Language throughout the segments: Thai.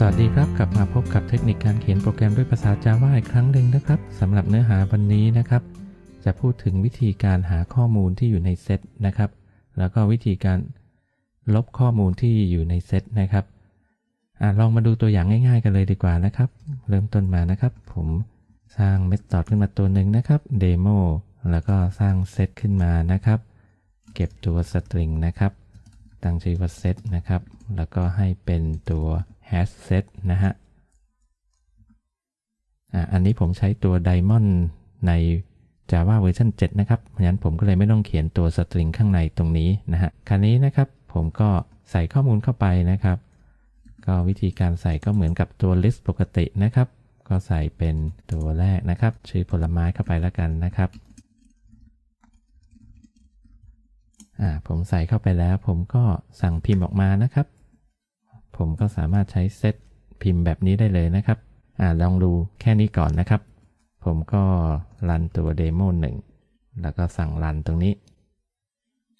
สวัสดีครับกลับมาพบกับเทคนิคการเขียนโปรแกรมด้วยภาษา Java อีกครั้งหนึ่งนะครับสำหรับเนื้อหาวันนี้นะครับ จะพูดถึงวิธีการหาข้อมูลที่อยู่ในเซตนะครับ แล้วก็วิธีการลบข้อมูลที่อยู่ในเซตนะครับอลองมาดูตัวอย่างง่ายๆ กันเลยดีกว่านะครับ เริ่มต้นมานะครับ ผมสร้างเมธอดขึ้นมาตัวหนึ่งนะครับเดโมแล้วก็สร้างเซตขึ้นมานะครับ เก็บตัวสตริงนะครับ ตั้งชื่อว่าเซตนะครับ แล้วก็ให้เป็นตัว hash set นะฮะอะอันนี้ผมใช้ตัว Diamond ใน Java เวอร์ชัน7นะครับ เพราะฉะนั้นผมก็เลยไม่ต้องเขียนตัวสตริงข้างในตรงนี้นะฮะ คราวนี้นะครับผมก็ใส่ข้อมูลเข้าไปนะครับ ก็วิธีการใส่ก็เหมือนกับตัว list ปกตินะครับ ก็ใส่เป็นตัวแรกนะครับ ชื่อผลไม้เข้าไปแล้วกันนะครับอ่าผมใส่เข้าไปแล้วผมก็สั่งพิมพ์ออกมานะครับ ผมก็สามารถใช้เซตพิมพ์แบบนี้ได้เลยนะครับอ่าลองดูแค่นี้ก่อนนะครับ ผมก็รันตัวเดโมหนึ่งแล้วก็สั่งรันตรงนี้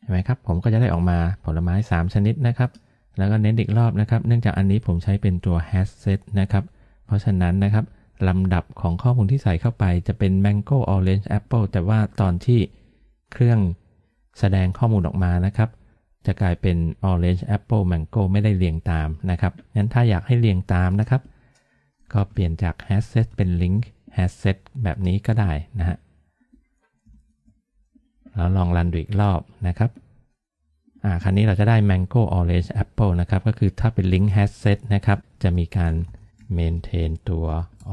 เห็นไหมครับ ผมก็จะได้ออกมาผลไม้ 3 ชนิดนะครับ แล้วก็เน้นอีกรอบนะครับ เนื่องจากอันนี้ผมใช้เป็นตัว hash set นะครับ เพราะฉะนั้นนะครับลำดับของข้อมูลที่ใส่เข้าไปจะเป็น mango orange apple แต่ว่าตอนที่เครื่องแสดงข้อมูลออกมานะครับ จะกลายเป็น orange apple mango ไม่ได้เรียงตามนะครับงั้นถ้าอยากให้เรียงตามนะครับ ก็เปลี่ยนจาก hash set เป็น link hash set แบบนี้ก็ได้นะฮะแล้วลองรันดูอีกรอบนะครับอ่าครั้นี้เราจะได้ mango orange apple นะครับ ก็คือถ้าเป็น link hash set นะครับ จะมีการ maintain ตัว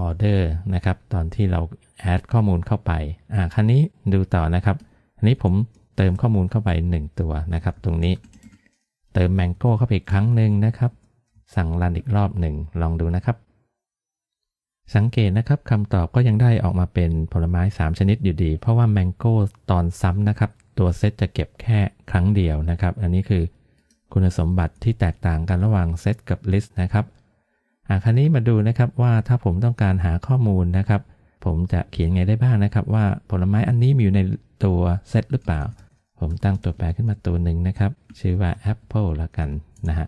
order นะครับ ตอนที่เรา add ข้อมูลเข้าไปอ่าครั้นี้ดูต่อนะครับ อันนี้ผม เติมข้อมูลเข้าไป 1 ตัวนะครับ ตรงนี้เติม Mango เข้าไปอีกครั้งหนึ่งนะครับ สั่งรันอีกรอบหนึ่งลองดูนะครับ สังเกตนะครับคำตอบก็ยังได้ออกมาเป็นผลไม้ 3 ชนิดอยู่ดี เพราะว่า Mango ตอนซ้ำนะครับ ตัวเซตจะเก็บแค่ครั้งเดียวนะครับ อันนี้คือคุณสมบัติที่แตกต่างกันระหว่างเซตกับ list นะครับอ่าคราวนี้มาดูนะครับว่าถ้าผมต้องการหาข้อมูลนะครับ ผมจะเขียนไงได้บ้างนะครับ ว่าผลไม้อันนี้มีอยู่ในตัวเซตหรือเปล่า ผมตั้งตัวแปรขึ้นมาตัวหนึ่งนะครับ ชื่อว่า Apple ละกันนะฮะ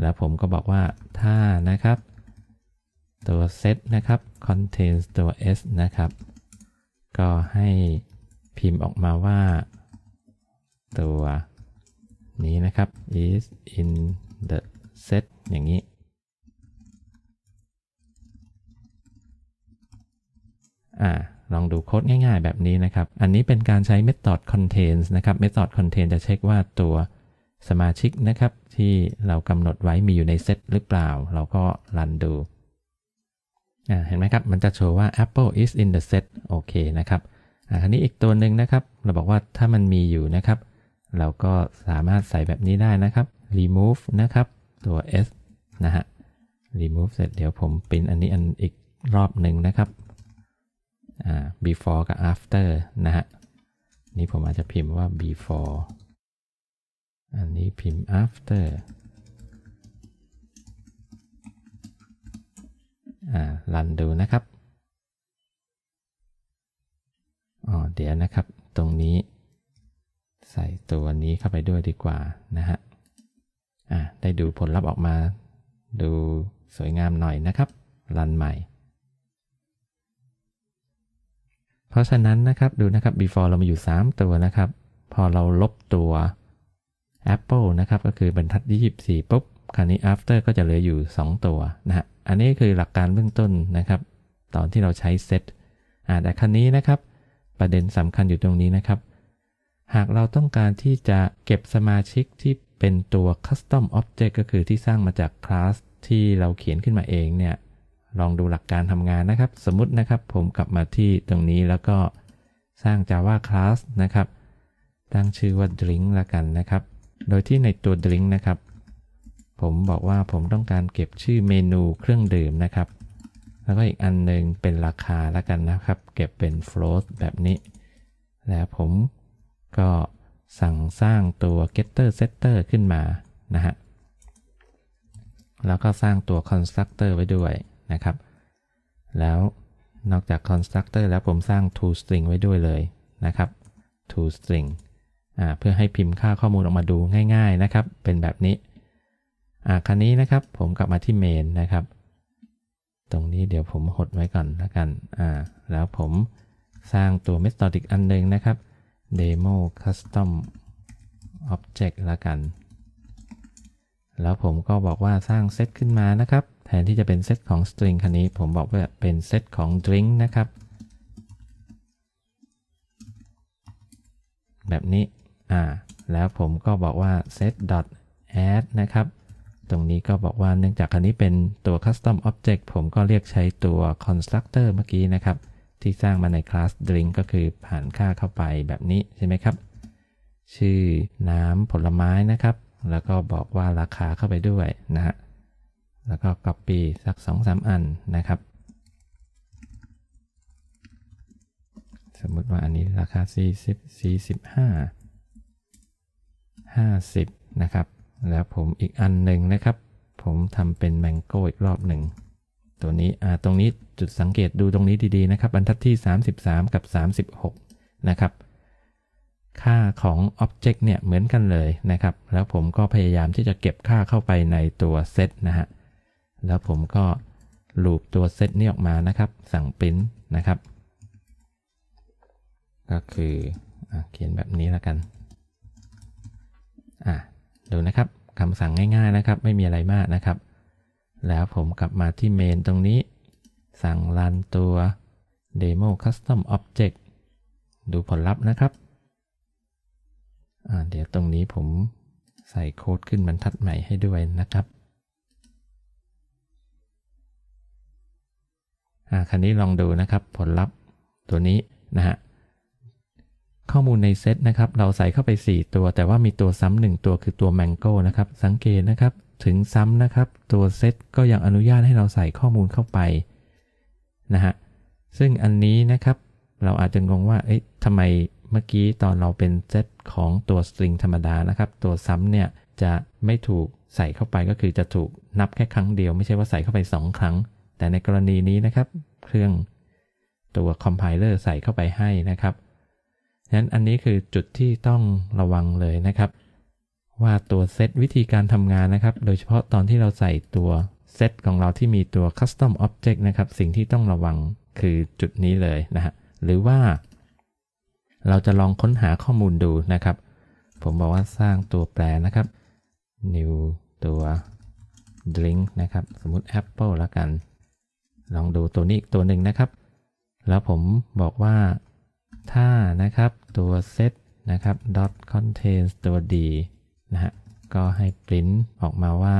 แล้วผมก็บอกว่าถ้านะครับ ตัว set นะครับ contains ตัว s นะครับ ก็ให้พิมพ์ออกมาว่า ตัวนี้นะครับ is in the set อย่างนี้ อ่า ลองดูโค้ดง่ายๆ แบบนี้นะครับ อันนี้เป็นการใช้ method contains นะครับ method contain จะเช็คว่าตัวสมาชิกนะครับ ที่เรากำหนดไว้มีอยู่ในเซตหรือเปล่า เราก็รันดูเห็นไหมครับ มันจะโชว์ว่า apple is in the set โอเคนะครับอันนี้อีกตัวหนึ่งนะครับ เราบอกว่าถ้ามันมีอยู่นะครับ เราก็สามารถใส่แบบนี้ได้นะครับ remove นะครับ ตัว s นะฮะ remove เสร็จเดี๋ยวผมปินอันนี้อันอีกรอบหนึ่งนะครับ before กับ after นะฮะนี่ผมอาจจะพิมพ์ว่า before อันนี้พิมพ์ after อ่ารันดูนะครับ อ๋อ เดี๋ยวนะครับ ตรงนี้ ใส่ตัวนี้เข้าไปด้วยดีกว่านะฮะ อ่าได้ดูผลลัพธ์ออกมา ดูสวยงามหน่อยนะครับ รันใหม่ เพราะฉะนั้นนะครับดูนะครับ before เรามีอยู่ 3 ตัวนะครับ พอเราลบตัว Apple นะครับก็คือบรรทัดที่24ปุ๊บคราวนี้ after ก็จะเหลืออยู่ 2 ตัวนะฮะอันนี้คือหลักการเบื้องต้นนะครับ ตอนที่เราใช้เซตอ่าแต่ครั้นี้นะครับ ประเด็นสำคัญอยู่ตรงนี้นะครับ หากเราต้องการที่จะเก็บสมาชิกที่เป็นตัว custom object ก็คือที่สร้างมาจากคลาสที่เราเขียนขึ้นมาเองเนี่ย ลองดูหลักการทำงานนะครับ สมมตินะครับผมกลับมาที่ตรงนี้แล้วก็สร้าง Java class นะครับ ตั้งชื่อว่า drink ละกันนะครับ โดยที่ในตัว drink นะครับ ผมบอกว่าผมต้องการเก็บชื่อเมนูเครื่องดื่มนะครับ แล้วก็อีกอันหนึ่งเป็นราคาละกันนะครับ เก็บเป็น float แบบนี้ แล้วผมก็สั่งสร้างตัว getter setter ขึ้นมานะฮะแล้วก็สร้างตัว constructor ไว้ด้วย นะครับ แล้วนอกจาก constructor แล้วผมสร้าง toString ไว้ด้วยเลยนะครับ toString เพื่อให้พิมพ์ค่าข้อมูลออกมาดูง่ายๆนะครับ เป็นแบบนี้อ่าคันนี้นะครับผมกลับมาที่ main นะครับ ตรงนี้เดี๋ยวผมหดไว้ก่อนแล้วกันอ่าแล้วผมสร้างตัว methodic อันหนึ่งนะครับ demo custom object ละกัน แล้วผมก็บอกว่าสร้างเซตขึ้นมานะครับ แทนที่จะเป็นเซตของ string คันนี้ ผมบอกว่าเป็นเซตของ drink นะครับ แบบนี้ อ่า แล้วผมก็บอกว่า set add นะครับ ตรงนี้ก็บอกว่าเนื่องจากคันนี้เป็นตัว custom object ผมก็เรียกใช้ตัว constructor เมื่อกี้นะครับ ที่สร้างมาในคลาส drink ก็คือผ่านค่าเข้าไปแบบนี้ใช่ไหมครับ ชื่อน้ำผลไม้นะครับ แล้วก็บอกว่าราคาเข้าไปด้วยนะฮะแล้วก็ copy สัก 2-3 อันนะครับ สมมติว่าอันนี้ราคา 40 45 50 นะครับ แล้วผมอีกอันหนึ่งนะครับ ผมทำเป็นแมงโก้อีกรอบหนึ่ง ตัวนี้อ่าตรงนี้จุดสังเกตดูตรงนี้ดีๆนะครับ บรรทัดที่ 33 กับ 36 นะครับ ค่าของ Object เนี่ยเหมือนกันเลยนะครับ แล้วผมก็พยายามที่จะเก็บค่าเข้าไปในตัวเซตนะฮะ แล้วผมก็ลูปตัวเซตนี้ออกมานะครับ สั่งปริ้นนะครับ ก็คืออเขียนแบบนี้แล้วกัน อะดูนะครับคำสั่งง่ายๆนะครับ ไม่มีอะไรมากนะครับ แล้วผมกลับมาที่เมนตรงนี้ สั่งรันตัว demo custom object ดูผลลัพธ์นะครับ เดี๋ยวตรงนี้ผมใส่โค้ดขึ้นบรรทัดใหม่ให้ด้วยนะครับคันนี้ลองดูนะครับผลลัพธ์ตัวนี้นะฮะข้อมูลในเซตนะครับเราใส่เข้าไป 4 ตัว แต่ว่ามีตัวซ้ำหนึ่งตัวคือตัว Mango นะครับสังเกตนะครับถึงซ้ำนะครับตัวเซตก็ยังอนุญาตให้เราใส่ข้อมูลเข้าไปนะฮะซึ่งอันนี้นะครับเราอาจจะงงว่าเอ๊ะทำไม เมื่อกี้ตอนเราเป็นเซตของตัวสตริงธรรมดานะครับ ตัวซ้ำเนี่ยจะไม่ถูกใส่เข้าไปก็คือจะถูกนับแค่ครั้งเดียว ไม่ใช่ว่าใส่เข้าไป 2 ครั้ง แต่ในกรณีนี้นะครับ เครื่องตัวคอมไพเลอร์ใส่เข้าไปให้นะครับฉะนั้นอันนี้คือจุดที่ต้องระวังเลยนะครับ ว่าตัวเซตวิธีการทำงานนะครับ โดยเฉพาะตอนที่เราใส่ตัวเซตของเราที่มีตัว custom object นะครับ สิ่งที่ต้องระวังคือจุดนี้เลยนะฮะหรือว่า เราจะลองค้นหาข้อมูลดูนะครับ ผมบอกว่าสร้างตัวแปรนะครับ new ตัว drink นะครับ สมมุติ apple ล้วกัน ลองดูตัวนี้อีกตัวหนึ่งนะครับ แล้วผมบอกว่าถ้านะครับตัว set นะครับ dot contains ตัว d นะฮะ ก็ให้ print ออกมาว่า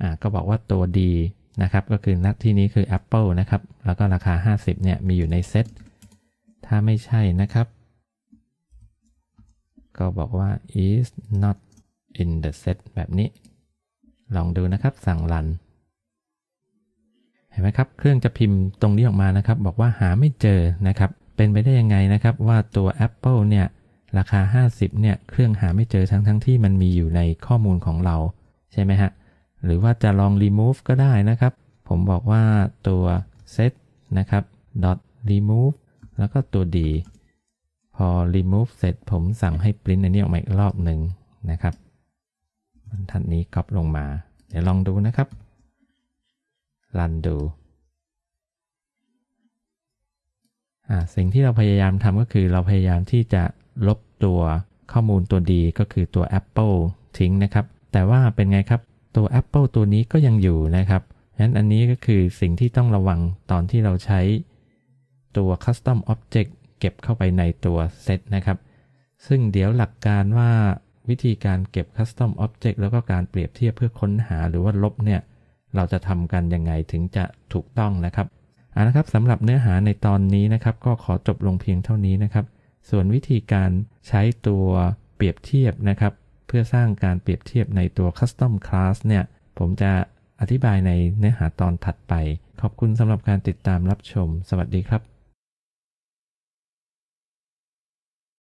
อ่า ก็บอกว่าตัว d นะครับก็คือนักที่นี้คือ Apple นะครับ แล้วก็ราคา 50เนี่ยมีอยู่ในเซตถ้าไม่ใช่นะครับ ก็บอกว่า is not in the set แบบนี้ ลองดูนะครับสั่งรัน เห็นไหมครับ เครื่องจะพิมพ์ตรงนี้ออกมานะครับ บอกว่าหาไม่เจอนะครับ เป็นไปได้ยังไงนะครับ ว่าตัว Apple เนี่ยราคา 50เนี่ยเครื่องหาไม่เจอทั้งทั้งที่มันมีอยู่ในข้อมูลของเราใช่ไหมฮะ หรือว่าจะลอง remove ก็ได้นะครับ ผมบอกว่าตัว set นะครับ dot remove แล้วก็ตัว d พอ remove เสร็จผมสั่งให้ print อันนี้ออกมาอีกรอบหนึ่งนะครับบรรทัดนี้ก๊อปลงมา เดี๋ยวลองดูนะครับ รันดูสิ่งที่เราพยายามทำก็คือเราพยายามที่จะลบตัวข้อมูลตัวดีก็คือตัว Apple ทิ้งนะครับ แต่ว่าเป็นไงครับ ตัว Apple ตัวนี้ก็ยังอยู่นะครับฉะนั้นอันนี้ก็คือสิ่งที่ต้องระวังตอนที่เราใช้ตัว Custom Object เก็บเข้าไปในตัว Set นะครับ ซึ่งเดี๋ยวหลักการว่าวิธีการเก็บ Custom Object แล้วก็การเปรียบเทียบเพื่อค้นหาหรือว่าลบเนี่ย เราจะทำกันยังไงถึงจะถูกต้องนะครับเอาละครับสำหรับเนื้อหาในตอนนี้นะครับ ก็ขอจบลงเพียงเท่านี้นะครับ ส่วนวิธีการใช้ตัวเปรียบเทียบนะครับ พื่อสร้างการเปรียบเทียบในตัว Custom Class เนี่ย ผมจะอธิบายในเนื้อหาตอนถัดไป ขอบคุณสำหรับการติดตามรับชม สวัสดีครับ